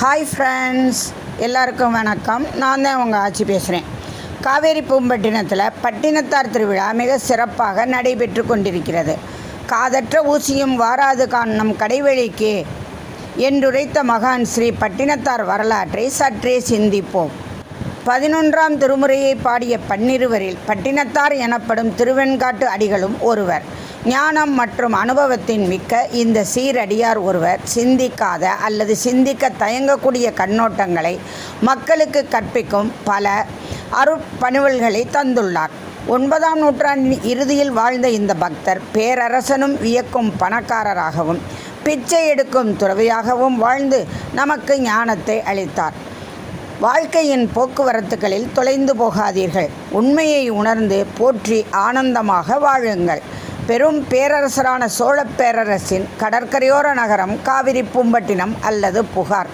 Hi friends எல்லாருக்கும் வணக்கம். நான் தான் உங்கள் ஆட்சி பேசுகிறேன் காவேரி பூம்பட்டினத்தில் பட்டினத்தார் திருவிழா மிக சிறப்பாக நடைபெற்று கொண்டிருக்கிறது. காதற்ற ஊசியும் வாராது காணும் கடைவெளிக்கே என்றுரைத்த மகான் ஸ்ரீ பட்டினத்தார் வரலாற்றை சற்றே சிந்திப்போம். பதினொன்றாம் திருமுறையை பாடிய பன்னிருவரில் பட்டினத்தார் எனப்படும் திருவெண்காட்டு அடிகளும் ஒருவர். ஞானம் மற்றும் அனுபவத்தின் மிக்க இந்த சீரடியார் ஒருவர் சிந்திக்காத அல்லது சிந்திக்க தயங்கக்கூடிய கண்ணோட்டங்களை மக்களுக்கு கற்பிக்கும் பல அருட்பணிவல்களை தந்துள்ளார். ஒன்பதாம் நூற்றாண்டின் இறுதியில் வாழ்ந்த இந்த பக்தர் பேரரசனும் வியக்கும் பணக்காரராகவும் பிச்சை எடுக்கும் துறவியாகவும் வாழ்ந்து நமக்கு ஞானத்தை அளித்தார். வாழ்க்கையின் போக்குவரத்துகளில் தொலைந்து போகாதீர்கள். உண்மையை உணர்ந்து போற்றி ஆனந்தமாக வாழுங்கள். பெரும் பேரரசரான சோழப் பேரரசின் கடற்கரையோர நகரம் காவிரி பூம்பட்டினம் அல்லது புகார்.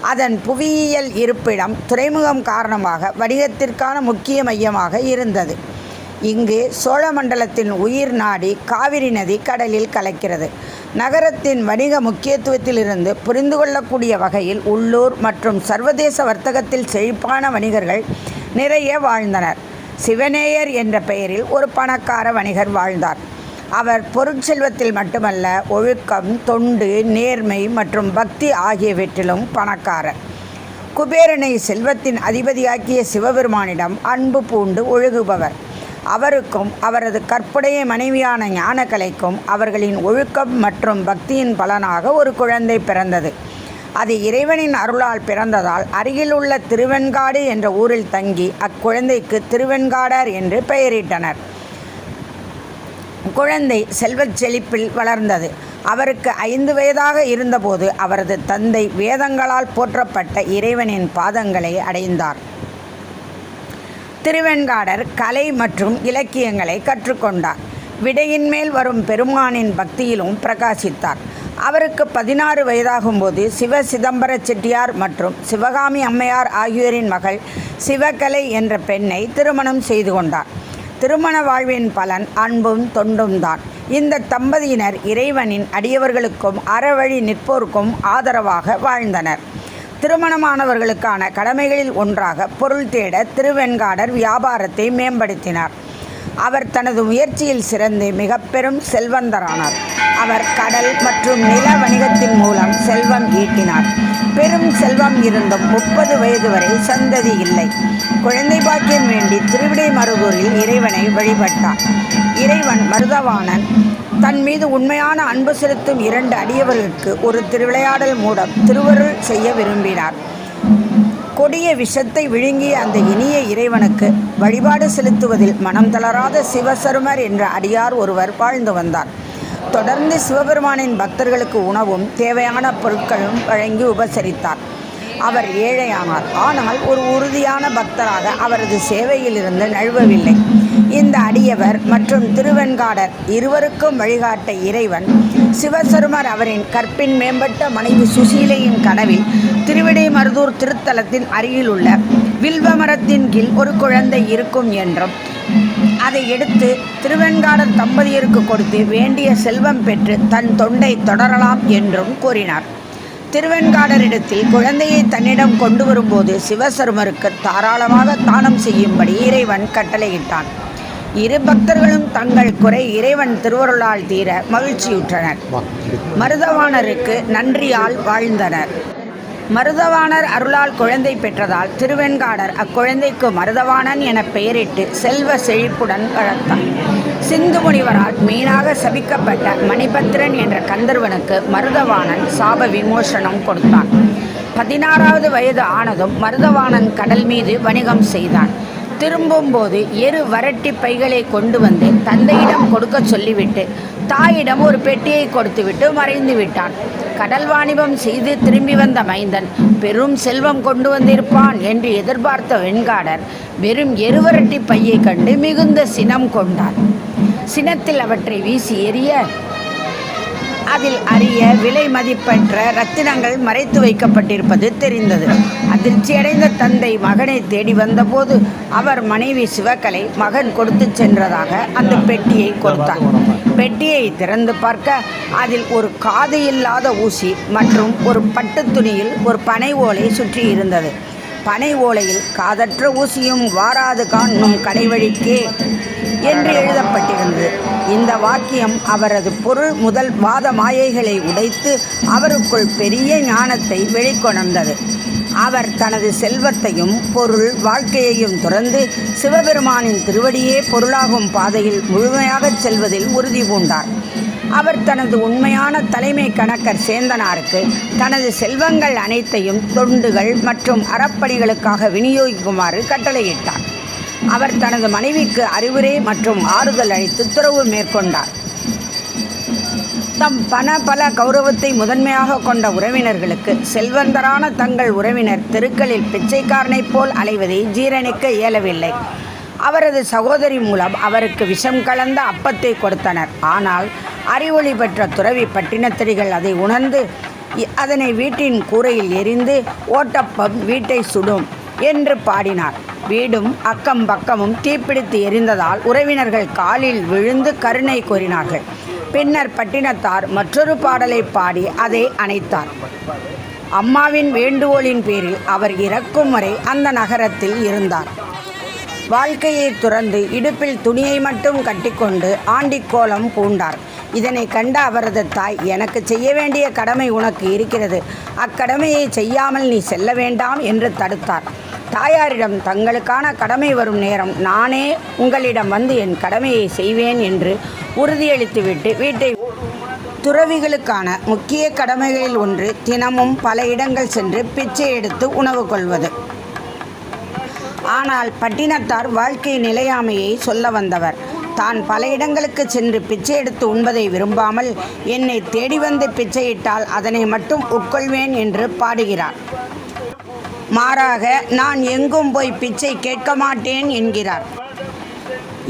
அதன் புவியியல் இருப்பிடம் துறைமுகம் காரணமாக வணிகத்திற்கான முக்கிய மையமாக இருந்தது. இங்கு சோழ மண்டலத்தின் உயிர் நாடி காவிரி நதி கடலில் கலக்கிறது. நகரத்தின் வணிக முக்கியத்துவத்திலிருந்து புரிந்து கொள்ளக்கூடிய வகையில் உள்ளூர் மற்றும் சர்வதேச வர்த்தகத்தில் செழிப்பான வணிகர்கள் நிறைய வாழ்ந்தனர். சிவநேயர் என்ற பெயரில் ஒரு பணக்கார வணிகர் வாழ்ந்தார். அவர் பொருட்செல்வத்தில் மட்டுமல்ல ஒழுக்கம் தொண்டு நேர்மை மற்றும் பக்தி ஆகியவற்றிலும் பணக்காரர். குபேரனை செல்வத்தின் அதிபதியாக்கிய சிவபெருமானிடம் அன்பு பூண்டு ஒழுகுபவர். அவருக்கும் அவரது கற்புடைய மனைவியான ஞானக்கலைக்கும் அவர்களின் ஒழுக்கம் மற்றும் பக்தியின் பலனாக ஒரு குழந்தை பிறந்தது. அது இறைவனின் அருளால் பிறந்ததால் அருகில் உள்ள திருவெண்காடு என்ற ஊரில் தங்கி அக்குழந்தைக்கு திருவெண்காடர் என்று பெயரிட்டனர். குழந்தை செல்வச் செழிப்பில் வளர்ந்தது. அவருக்கு ஐந்து வயதாக இருந்தபோது அவரது தந்தை வேதங்களால் போற்றப்பட்ட இறைவனின் பாதங்களை அடைந்தார். திருவெண்காடர் கலை மற்றும் இலக்கியங்களை கற்றுக்கொண்டார். விடையின் மேல் வரும் பெருமானின் பக்தியிலும் பிரகாசித்தார். அவருக்கு பதினாறு வயதாகும்போது சிவ சிதம்பர செட்டியார் மற்றும் சிவகாமி அம்மையார் ஆகியோரின் மகள் சிவகலை என்ற பெண்ணை திருமணம் செய்து கொண்டார். திருமண வாழ்வின் பலன் அன்பும் தொண்டும் தான். இந்த தம்பதியினர் இறைவனின் அடியவர்களுக்கும் அறவழி நிற்போருக்கும் ஆதரவாக வாழ்ந்தனர். திருமணமானவர்களுக்கான கடமைகளில் ஒன்றாக பொருள் தேட திருவெண்காடர் வியாபாரத்தை மேம்படுத்தினார். அவர் தனது முயற்சியில் சிறந்து மிக பெரும் செல்வந்தரானார். அவர் கடல் மற்றும் நில வணிகத்தின் மூலம் செல்வம் ஈட்டினார். பெரும் செல்வம் இருந்தும் முப்பது வயது வரை சந்ததி இல்லை. குழந்தை பாக்கியம் வேண்டி திருவிடை மருதூரில் இறைவனை வழிபட்டார். இறைவன் மருதவாணன். தன் மீது உண்மையான அன்பு செலுத்தும் இரண்டு அடியவர்களுக்கு ஒரு திருவிளையாடல் மூலம் திருவருள் செய்ய விரும்பினார். கொடிய விஷத்தை விழுங்கிய அந்த இனிய இறைவனுக்கு வழிபாடு செலுத்துவதில் மனம் தளராத சிவசருமர் என்ற அடியார் ஒருவர் வாழ்ந்து வந்தார். தொடர்ந்து சிவபெருமானின் பக்தர்களுக்கு உணவும் தேவையான பொருட்களும் வழங்கி உபசரித்தார். அவர் ஏழையானார். ஆனால் ஒரு உறுதியான பக்தராக அவரது சேவையிலிருந்து நழுவவில்லை. இந்த அடியவர் மற்றும் திருவெண்காடர் இருவருக்கும் வழிகாட்ட இறைவன் சிவசருமர் அவரின் கற்பின் மேம்பட்ட மனைவி சுசீலையின் கனவில் திருவிடை மருதூர் திருத்தலத்தின் அருகிலுள்ள வில்வமரத்தின் கீழ் ஒரு குழந்தை இருக்கும் என்றும் அதை எடுத்து திருவெண்காடர் தம்பதியருக்கு கொடுத்து வேண்டிய செல்வம் பெற்று தன் தொண்டை தொடரலாம் என்றும் கூறினார். திருவெண்காடரிடத்தில் குழந்தையை தன்னிடம் கொண்டு வரும்போது சிவசருமருக்கு தாராளமாக தானம் செய்யும்படி இறைவன் கட்டளையிட்டான். இரு பக்தர்களும் தங்கள் குறை இறைவன் திருவருளால் தீர மகிழ்ச்சியுற்றனர். மருதவாணருக்கு நன்றியால் வாழ்ந்தனர். மருதவாணர் அருளால் குழந்தை பெற்றதால் திருவெண்காடர் அக்குழந்தைக்கு மருதவாணன் என பெயரிட்டு செல்வ செழிப்புடன் வளர்த்தார். சிந்து முனிவரால் மீனாக சபிக்கப்பட்ட மணிபத்திரன் என்ற கந்தர்வனுக்கு மருதவாணன் சாப விமோசனம் கொடுத்தான். பதினாறாவது வயது ஆனதும் மருதவாணன் கடல் மீது வணிகம் செய்தான். திரும்பும்போது எரு வரட்டி பைகளை கொண்டு வந்து தந்தையிடம் கொடுக்க சொல்லிவிட்டு தாயிடம் ஒரு பெட்டியை கொடுத்துவிட்டு மறைந்து விட்டான். கடல் வாணிபம் செய்து திரும்பி வந்த மைந்தன் பெரும் செல்வம் கொண்டு வந்திருப்பான் என்று எதிர்பார்த்த வெண்காடர் வெறும் எருவரட்டி பையை கண்டு மிகுந்த சினம் கொண்டார் சினத்தில் அவற்றை வீசி எறிய அதில் அரிய விலை மதிப்பற்ற ரத்தினங்கள் மறைத்து வைக்கப்பட்டிருப்பது தெரிந்தது. அதிர்ச்சியடைந்த தந்தை மகனை தேடி வந்தபோது அவர் மனைவி சிவகலை மகன் கொடுத்து சென்றதாக அந்த பெட்டியை கொடுத்தார். பெட்டியை திறந்து பார்க்க அதில் ஒரு காது இல்லாத ஊசி மற்றும் ஒரு பட்டு துணியில் ஒரு பனை ஓலை சுற்றி இருந்தது பனை ஓலையில் காதற்ற ஊசியும் வாராது காணும் கடைவழிக்கே என்று எழுதப்பட்டிருந்தது. இந்த வாக்கியம் அவரது பொருள் முதல் வாத மாயைகளை உடைத்து அவருக்குள் பெரிய ஞானத்தை வெளிக்கொணர்ந்தது. அவர் தனது செல்வத்தையும் பொருள் வாழ்க்கையையும் துறந்து சிவபெருமானின் திருவடியே பொருளாகும் பாதையில் முழுமையாகச் செல்வதில் உறுதி பூண்டார். அவர் தனது உண்மையான தலைமை கணக்கர் சேந்தனாருக்கு தனது செல்வங்கள் அனைத்தையும் தொண்டுகள் மற்றும் அறப்பணிகளுக்காக விநியோகிக்குமாறு கட்டளையிட்டார். அவர் தனது மனைவிக்கு அறிவுரை மற்றும் ஆறுதல் அளித்து துறவு மேற்கொண்டார். தம் பண பல கௌரவத்தை முதன்மையாக கொண்ட உறவினர்களுக்கு செல்வந்தரான தங்கள் உறவினர் தெருக்களில் பிச்சைக்காரனைப் போல் அலைவதை ஜீரணிக்க இயலவில்லை. அவரது சகோதரி மூலம் அவருக்கு விஷம் கலந்த அப்பத்தை கொடுத்தனர். ஆனால் அறிவொளி பெற்ற துறவி பட்டினத்திரிகள் அதை உணர்ந்து அதனை வீட்டின் கூரையில் எரிந்து ஓட்டப்பம் வீட்டை சுடும் என்று பாடினார். வீடும் அக்கம் பக்கமும் தீப்பிடித்து எரிந்ததால் உறவினர்கள் காலில் விழுந்து கருணை கோரினார்கள் பின்னர் பட்டினத்தார் மற்றொரு பாடலை பாடி அதை அணைத்தார். அம்மாவின் வேண்டுகோளின் பேரில் அவர் இறக்கும் வரை அந்த நகரத்தில் இருந்தார். வாழ்க்கையை துறந்து இடுப்பில் துணியை மட்டும் கட்டிக்கொண்டு ஆண்டிக்கோலம் பூண்டார். இதனை கண்ட அவரது தாய் எனக்கு செய்ய வேண்டிய கடமை உனக்கு இருக்கிறது. அக்கடமையை செய்யாமல் நீ செல்ல வேண்டாம் என்று தடுத்தார். தாயாரிடம் தங்களுக்கான கடமை வரும் நேரம் நானே உங்களிடம் வந்து என் கடமையை செய்வேன் என்று உறுதியளித்துவிட்டு வீட்டை துறவிகளுக்கான முக்கிய கடமைகளில் ஒன்று தினமும் பல இடங்கள் சென்று பிச்சை எடுத்து உணவு கொள்வது. ஆனால் பட்டினத்தார் வாழ்க்கை நிலையாமையை சொல்ல வந்தவர். தான் பல இடங்களுக்கு சென்று பிச்சை எடுத்து உண்பதை விரும்பாமல் என்னை தேடி வந்து பிச்சையிட்டால் அதனை மட்டும் உட்கொள்வேன் என்று பாடுகிறார். மாறாக நான் எங்கும் போய் பிச்சை கேட்க மாட்டேன் என்கிறார்.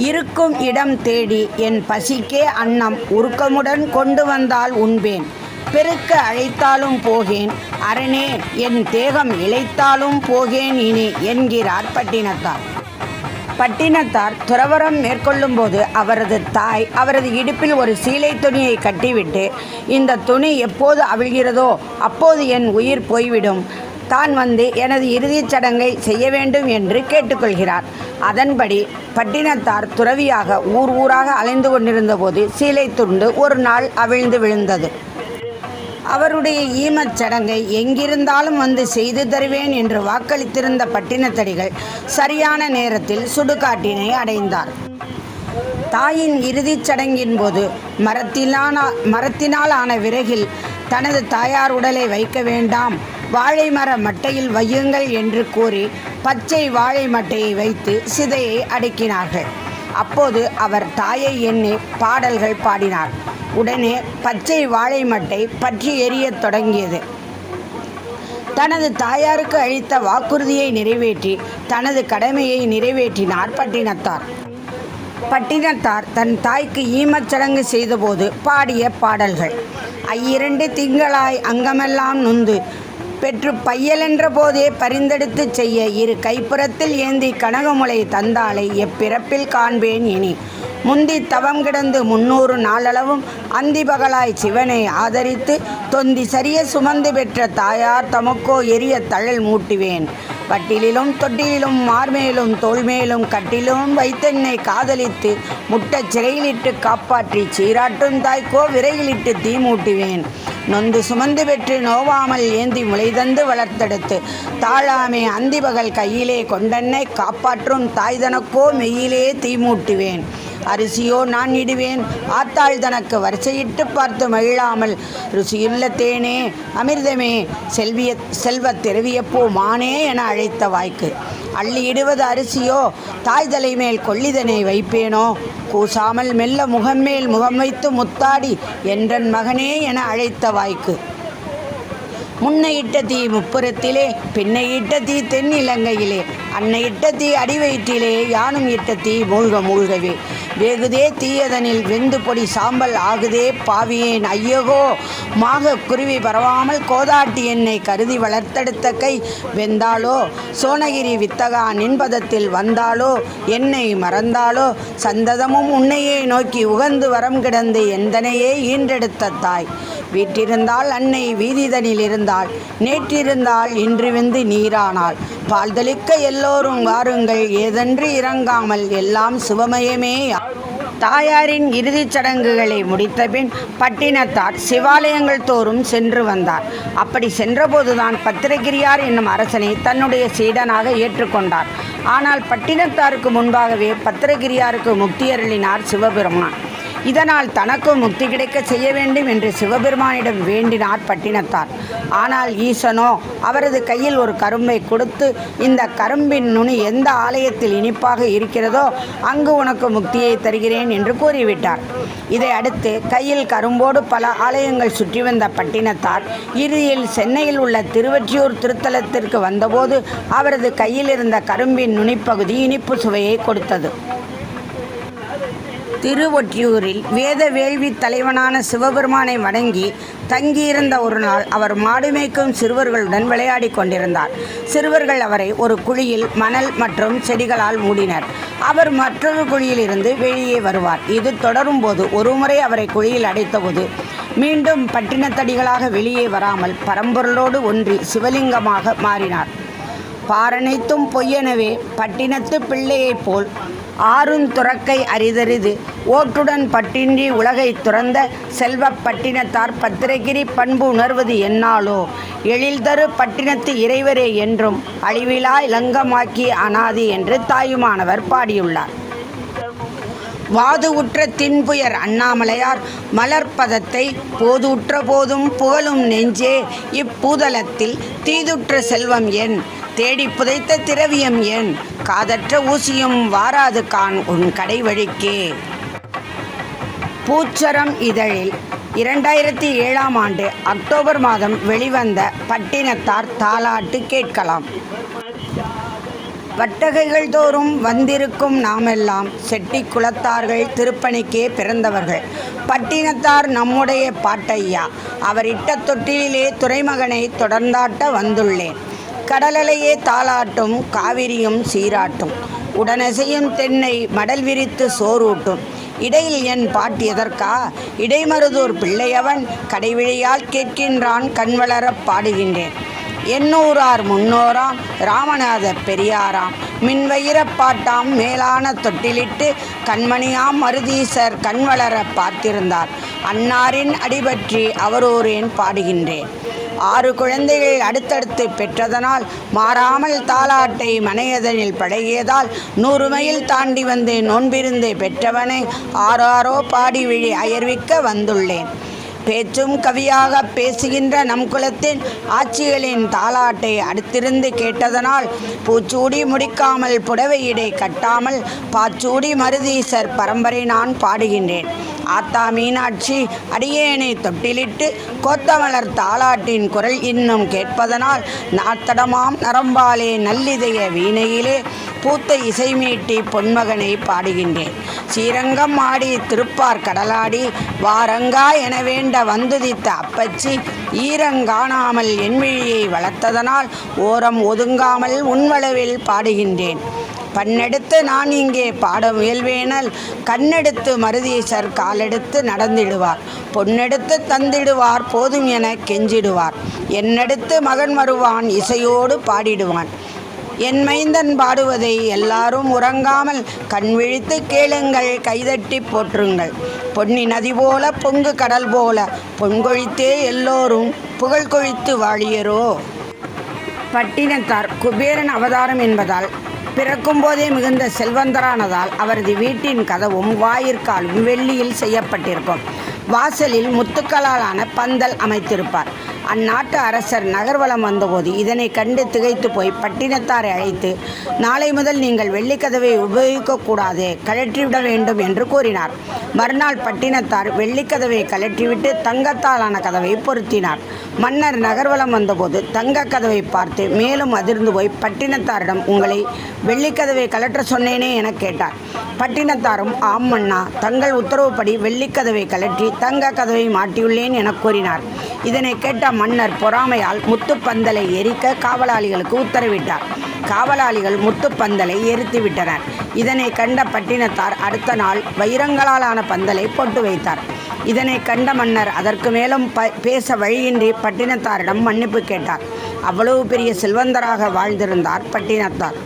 இருக்கும் இடம் தேடி என் பசிக்கே அன்னம் உருக்கமுடன் கொண்டு வந்தால் உண்பேன். பெருக்க அழைத்தாலும் போகேன். அரணே என் தேகம் இழைத்தாலும் போகேன் இனி என்கிறார் பட்டினத்தார். பட்டினத்தார் துறவரம் மேற்கொள்ளும்போது அவரது தாய் அவரது இடுப்பில் ஒரு சீலை துணியை கட்டிவிட்டு இந்த துணி எப்போது அவிழ்கிறதோ அப்போது என் உயிர் போய்விடும். தான் வந்து எனது இறுதிச் சடங்கை செய்ய வேண்டும் என்று கேட்டுக்கொள்கிறார். அதன்படி பட்டினத்தார் துறவியாக ஊர் ஊராக அலைந்து கொண்டிருந்தபோது சீலை துண்டு ஒரு நாள் அவிழ்ந்து விழுந்தது. அவருடைய ஈமச் சடங்கை எங்கிருந்தாலும் வந்து செய்து தருவேன் என்று வாக்களித்திருந்த பட்டினத்தடிகள் சரியான நேரத்தில் சுடுகாட்டினை அடைந்தார். தாயின் இறுதிச் சடங்கின் போது மரத்திலான மரத்தினால் ஆன விறகில் தனது தாயார் உடலை வைக்க வேண்டாம் வாழை மர மட்டையில் வையுங்கள் என்று கூறி பச்சை வாழை மட்டையை வைத்து சிதையை அடக்கினார்கள். அப்போது அவர் தாயை எண்ணி பாடல்கள் பாடினார். உடனே பச்சை வாழை மட்டை பற்றி எரியத் தொடங்கியது. தனது தாயாருக்கு அளித்த வாக்குறுதியை நிறைவேற்றி தனது கடமையை நிறைவேற்றினார் பட்டினத்தார். பட்டினத்தார் தன் தாய்க்கு ஈமச் சடங்கு செய்தபோது பாடிய பாடல்கள் ஐயிரண்டு திங்களாய் அங்கமெல்லாம் நொந்து பெற்று பையலென்ற போதே பரிந்தெடுத்துச் செய்ய இரு கைப்புறத்தில் ஏந்தி கனகமுலை தந்தாளை எப்பிறப்பில் காண்பேன் இனி. முந்தி தவம் கிடந்து முன்னூறு நாளளவும் அந்திபகலாய் சிவனை ஆதரித்து தொந்தி சரிய சுமந்து பெற்ற தாயார் தமக்கோ எரிய தழல் மூட்டுவேன். வட்டிலும் தொட்டிலும் மார்மேலும் தோல்மேலும் கட்டிலும் வைத்தென்னை காதலித்து முட்டச் சிறையிலிட்டு காப்பாற்றி சீராட்டும் தாய்க்கோ விரையிலிட்டு தீ மூட்டுவேன். நொந்து சுமந்து பெற்று நோவாமல் ஏந்தி முளைதந்து வளர்த்தெடுத்து தாழாமே அந்திபகல் கையிலே கொண்டன்னை காப்பாற்றும் தாய்தனக்கோ மெய்யிலே தீமூட்டுவேன். அரிசியோ நான் இடுவேன். ஆத்தாள் தனக்கு வரிசையிட்டு பார்த்து மகிழாமல் ருசியுள்ள தேனே அமிர்தமே செல்விய செல்வத் திரவியப்போ மானே என அழைத்த வாய்க்கு. அள்ளி இடுவது அரிசியோ தாய் தலைமேல் கொள்ளிதனை வைப்பேனோ? கூசாமல் மெல்ல முகம்மேல் முகம் வைத்து முத்தாடி என்றன் மகனே என அழைத்த வாய்க்கு. முன்னையிட்ட தீ முப்புறத்திலே பின்னையிட்ட தீ தென் இலங்கையிலே அன்னையிட்ட தீ அடிவயிற்றிலே யானும் இட்ட தீ மூழ்க மூழ்கவே. வெகுதே தீயதனில் வெந்து பொடி சாம்பல் ஆகுதே பாவியேன். ஐயகோ மாக குருவி பரவாமல் கோதாட்டி என்னை கருதி வளர்த்தெடுத்த கை வெந்தாளோ சோனகிரி வித்தகா நின்பதத்தில் வந்தாளோ என்னை மறந்தாளோ சந்ததமும் உன்னையே நோக்கி உகந்து வரம் கிடந்து எந்தனையே ஈன்றெடுத்த தாய். வீட்டிருந்தால் அன்னை வீதிதனில் இருந்தாள். நேற்றிருந்தால் இன்று வெந்து நீரானாள். பால்தளிக்க எல்லோரும் வாருங்கள். ஏதென்று இறங்காமல் எல்லாம் சுபமயமே தாயாரின் இறுதிச் சடங்குகளை முடித்தபின் பட்டினத்தார் சிவாலயங்கள் தோறும் சென்று வந்தார். அப்படி சென்றபோதுதான் பத்திரகிரியார் என்னும் அரசனை தன்னுடைய சீடனாக ஏற்றுக்கொண்டார். ஆனால் பட்டினத்தாருக்கு முன்பாகவே பத்திரகிரியாருக்கு முக்தியருளினார் சிவபெருமான். இதனால் தனக்கும் முக்தி கிடைக்க செய்ய வேண்டும் என்று சிவபெருமானிடம் வேண்டினார் பட்டினத்தார். ஆனால் ஈசனோ அவரது கையில் ஒரு கரும்பை கொடுத்து இந்த கரும்பின் நுனி எந்த ஆலயத்தில் இனிப்பாக இருக்கிறதோ அங்கு உனக்கு முக்தியை தருகிறேன் என்று கூறிவிட்டார். இதை அடுத்து கையில் கரும்போடு பல ஆலயங்கள் சுற்றி வந்த பட்டினத்தார் இறுதியில் சென்னையில் உள்ள திருவற்றியூர் திருத்தலத்திற்கு வந்தபோது அவரது கையில் இருந்த கரும்பின் நுனிப்பகுதி இனிப்பு சுவையை கொடுத்தது. திருவொற்றியூரில் வேத வேள்வி தலைவனான சிவபெருமானை வணங்கி தங்கியிருந்த ஒரு நாள் அவர் மாடு மேய்க்கும் சிறுவர்களுடன் விளையாடி கொண்டிருந்தார். சிறுவர்கள் அவரை ஒரு குழியில் மணல் மற்றும் செடிகளால் மூடினர். அவர் மற்றொரு குழியிலிருந்து வெளியே வருவார். இது தொடரும் போது ஒருமுறை அவரை குழியில் அடைத்தபோது மீண்டும் பட்டினத்தடிகளாக வெளியே வராமல் பரம்பொருளோடு ஒன்றி சிவலிங்கமாக மாறினார். பாரனைத்தும் பொய்யெனவே பட்டினத்து பிள்ளையைப் போல் ஆறும் துறக்கை அரிதரிது ஓட்டுடன் பட்டின்றி உலகை துறந்த செல்வ பட்டினத்தார் பத்திரகிரி பண்பு உணர்வது என்னாலோ? எழில்தரு பட்டினத்து இறைவரே என்றும் அழிவிலா இலங்கமாக்கி அனாதி என்று தாயுமானவர் பாடியுள்ளார். வாது உற்ற தின்புயர் அண்ணாமலையார் மலர்பதத்தை போது உற்ற போதும் புகழும் நெஞ்சே இப்பூதலத்தில் தீதுற்ற செல்வம் என். தேடி புதைத்த திரவியம் ஏன்? காதற்ற ஊசியும் வாராது கான் உன் கடை வழிக்கே பூச்சரம் இதழில் இரண்டாயிரத்தி ஏழாம் ஆண்டு அக்டோபர் மாதம் வெளிவந்த பட்டினத்தார் தாலாட்டு கேட்கலாம். வட்டகைகள் தோறும் வந்திருக்கும் நாமெல்லாம் செட்டி குலத்தார்கள் திருப்பணிக்கே பிறந்தவர்கள். பட்டினத்தார் நம்முடைய பாட்டையா அவர் இட்ட தொட்டிலே துறைமகனை தொடர்ந்தாட்ட வந்துள்ளேன். கடலலையே தாளாட்டும் காவிரியும் சீராட்டும். உடனசையும் தென்னை மடல் விரித்து சோறூட்டும் இடையில் என் பாட்டு எதற்கா? இடைமருதூர் பிள்ளையவன் கடைவிழியால் கேட்கின்றான் கண்வளரப் பாடுகின்றேன். எண்ணூரார் முன்னோராம் ராமநாத பெரியாராம். மின்வயிரப் பாட்டாம் மேலான தொட்டிலிட்டு கண்மணியாம் மருதீசர் கண்வளர பார்த்திருந்தார். அன்னாரின் அடிபற்றி அவரூரேன் பாடுகின்றேன். ஆறு குழந்தைகள் அடுத்தடுத்து பெற்றதனால் மாறாமல் தாலாட்டை மனையதனில் பழகியதால் நூறு மைல் தாண்டி வந்து நோன்பிருந்து பெற்றவனை ஆறாரோ பாடி விழி அயர்விக்க வந்துள்ளேன். பேச்சும் கவியாக பேசுகின்ற நம் குலத்தின் ஆட்சிகளின் தாலாட்டை அடுத்திருந்து கேட்டதனால் பூச்சூடி முடிக்காமல் புடவையிடை கட்டாமல் பாச்சூடி மருதீசர் பரம்பரை நான் பாடுகின்றேன். ஆத்தா மீனாட்சி அடியேனை தொட்டிலிட்டு கோத்தமலர் தாலாட்டின் குரல் இன்னும் கேட்பதனால் நாத்தடமாம் நரம்பாலே நல்லிதய வீணையிலே பூத்த இசை மீட்டி பொன்மகனை பாடுகின்றேன். ஸ்ரீரங்கம் ஆடி திருப்பார் கடலாடி வாரங்கா என வேண்ட வந்துதித்த அப்பச்சி ஈரங்காணாமல் என்விழியை வளர்த்ததனால் ஓரம் ஒதுங்காமல் உன்வளவில் பாடுகின்றேன். பண்ணெடுத்து நான் இங்கே பாட முயல்வேனல். கண்ணெடுத்து மருதீசர் காலெடுத்து நடந்திடுவார். பொன்னெடுத்து தந்திடுவார் போதும் என கெஞ்சிடுவார். என்னெடுத்து மகன் வருவான் இசையோடு பாடிடுவான். என் மைந்தன் பாடுவதை எல்லாரும் உறங்காமல் கண் விழித்து கேளுங்கள் கைதட்டி போற்றுங்கள். பொன்னி நதி போல பொங்கு கடல் போல பொன்கொழித்தே எல்லோரும் புகழ் கொழித்து வாழியரோ. பட்டினத்தார் குபேரன் அவதாரம் என்பதால் பிறக்கும்போதே மிகுந்த செல்வந்தரானதால் அவரது வீட்டின் கதவும் வாயிற்காலும் வெள்ளியில் செய்யப்பட்டிருக்கும். வாசலில் முத்துக்களாலான பந்தல் அமைத்திருப்பார். அந்நாட்டு அரசர் நகர்வலம் வந்தபோது இதனை கண்டு திகைத்து போய் பட்டினத்தாரை அழைத்து நாளை முதல் நீங்கள் வெள்ளிக்கதவை உபயோகிக்கக்கூடாது கழற்றிவிட வேண்டும் என்று கூறினார். மறுநாள் பட்டினத்தார் வெள்ளிக்கதவை கழற்றிவிட்டு தங்கத்தாலான கதவை பொருத்தினார். மன்னர் நகர்வலம் வந்தபோது தங்க கதவை பார்த்து மேலும் அதிர்ந்து போய் பட்டினத்தாரிடம் உங்களை வெள்ளிக்கதவை கலற்ற சொன்னேனே என கேட்டார். பட்டினத்தாரும் ஆம் மன்னா தங்கள் உத்தரவுப்படி வெள்ளிக்கதவை கலற்றி தங்க கதவை மாட்டியுள்ளேன் என கூறினார். இதனை கேட்ட மன்னர் பொறாமையால் முத்துப்பந்தலை எரிக்க காவலாளிகளுக்கு உத்தரவிட்டார். காவலாளிகள் முத்துப்பந்தலை எரித்து விட்டனர். இதனை கண்ட பட்டினத்தார் அடுத்த நாள் வைரங்களாலான பந்தலை போட்டு வைத்தார். இதனை கண்ட மன்னர் அதற்கு மேலும் ப பேச வழியின்றி பட்டினத்தாரிடம் மன்னிப்பு கேட்டார். அவ்வளவு பெரிய செல்வந்தராக வாழ்ந்திருந்தார் பட்டினத்தார்.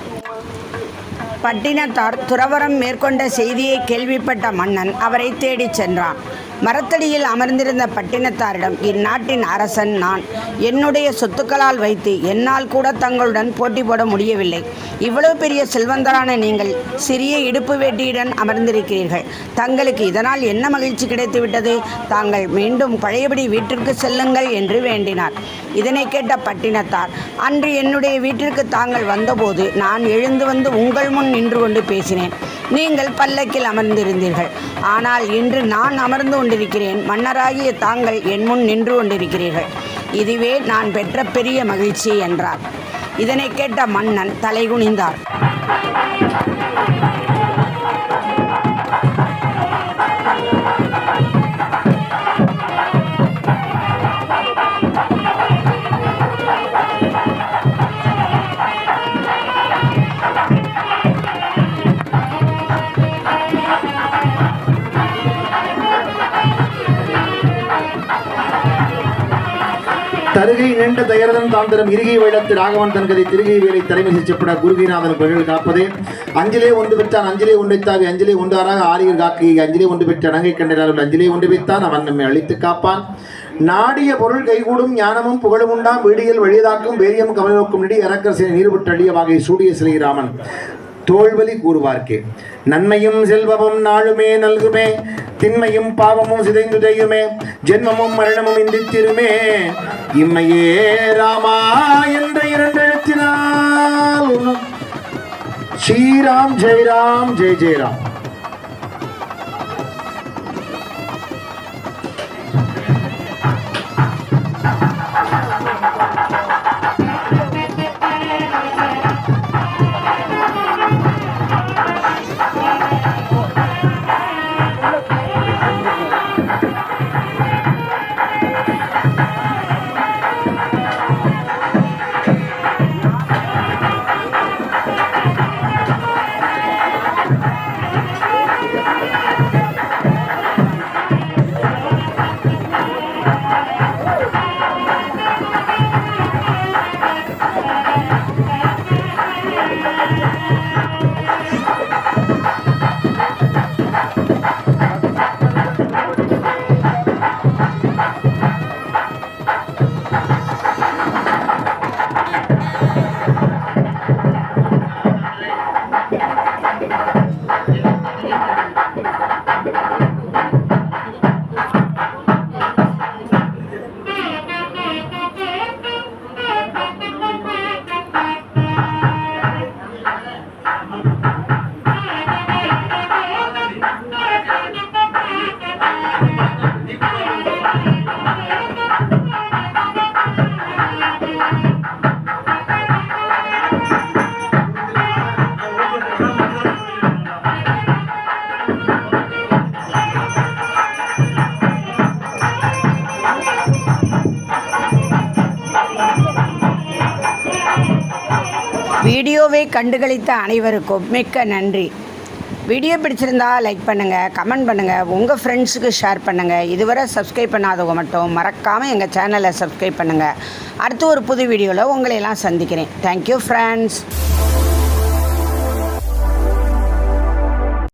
பட்டினத்தார் துறவரம் மேற்கொண்ட செய்தியை கேள்விப்பட்ட மன்னன் அவரை தேடிச் சென்றான். மரத்தடியில் அமர்ந்திருந்த பட்டினத்தாரிடம் இந்நாட்டின் அரசன் நான். என்னுடைய சொத்துக்களால் வைத்து என்னால் கூட தங்களுடன் போட்டி போட முடியவில்லை. இவ்வளவு பெரிய செல்வந்தரான நீங்கள் சிறிய இடுப்பு வேட்டியுடன் அமர்ந்திருக்கிறீர்கள். தங்களுக்கு இதனால் என்ன மகிழ்ச்சி கிடைத்துவிட்டது? தாங்கள் மீண்டும் பழையபடி வீட்டிற்கு செல்லுங்கள் என்று வேண்டினார். இதனை கேட்ட பட்டினத்தார் அன்று என்னுடைய வீட்டிற்கு தாங்கள் வந்தபோது நான் எழுந்து வந்து உங்கள் முன் நின்று கொண்டு பேசினேன். நீங்கள் பல்லக்கில் அமர்ந்திருந்தீர்கள். ஆனால் இன்று நான் அமர்ந்து கொண்டிருக்கிறேன். மன்னராகிய தாங்கள் என் முன் நின்று கொண்டிருக்கிறீர்கள். இதுவே நான் பெற்ற பெரிய மகிழ்ச்சி என்றார். இதனை கேட்ட மன்னன் தலைகுனிந்தார் தருகை நீண்ட தயரதன் தாந்திரம் இருகை வேளத்து ராகவன் தன்கதை திருகை வேலை தலைமை செப்பட குருகிநாதன் புகழ் காப்பதே. அஞ்சலே ஒன்று பெற்றான் அஞ்சலே ஒன்றைத்தாவி அஞ்சலே ஒன்றாராக ஆரியர் காக்கை அஞ்சலே ஒன்று பெற்ற அணங்கை கண்டனால் அஞ்சலே ஒன்று வைத்தான் அவன் நம்மை அழித்து காப்பான். நாடிய பொருள் கைகூடும் ஞானமும் புகழும் உண்டாம் வீடியல் வழியதாக்கும் வேரியம் கமலோக்கும் நெடி அரக்கரசை நீர்விட்டு அழிய வகை சூடிய ஸ்ரீராமன் தோல்வலி கூறுவார்க்கே. நன்மையும் செல்வமும் நாளுமே நல்குமே. திண்மையும் பாவமும் சிதைந்து செய்யுமே ஜென்மமும் மரணமும் இந்தித்திருமே. இம்மையே ராமா என்ற இரண்டெழுத்தினால். ஸ்ரீராம் ஜெயராம் ஜெய் ஜெயராம் வீடியோவை கண்டுகளித்த அனைவருக்கும் மிக்க நன்றி. வீடியோ பிடிச்சிருந்தா லைக் பண்ணுங்கள் கமெண்ட் பண்ணுங்கள் உங்கள் ஃப்ரெண்ட்ஸுக்கு ஷேர் பண்ணுங்கள் இதுவரை சப்ஸ்கிரைப் பண்ணாதவங்க மட்டும் மறக்காமல் எங்கள் சேனலை சப்ஸ்கிரைப் பண்ணுங்கள் அடுத்து ஒரு புது வீடியோவில் உங்களை எல்லாம் சந்திக்கிறேன் தேங்க்யூ ஃப்ரெண்ட்ஸ்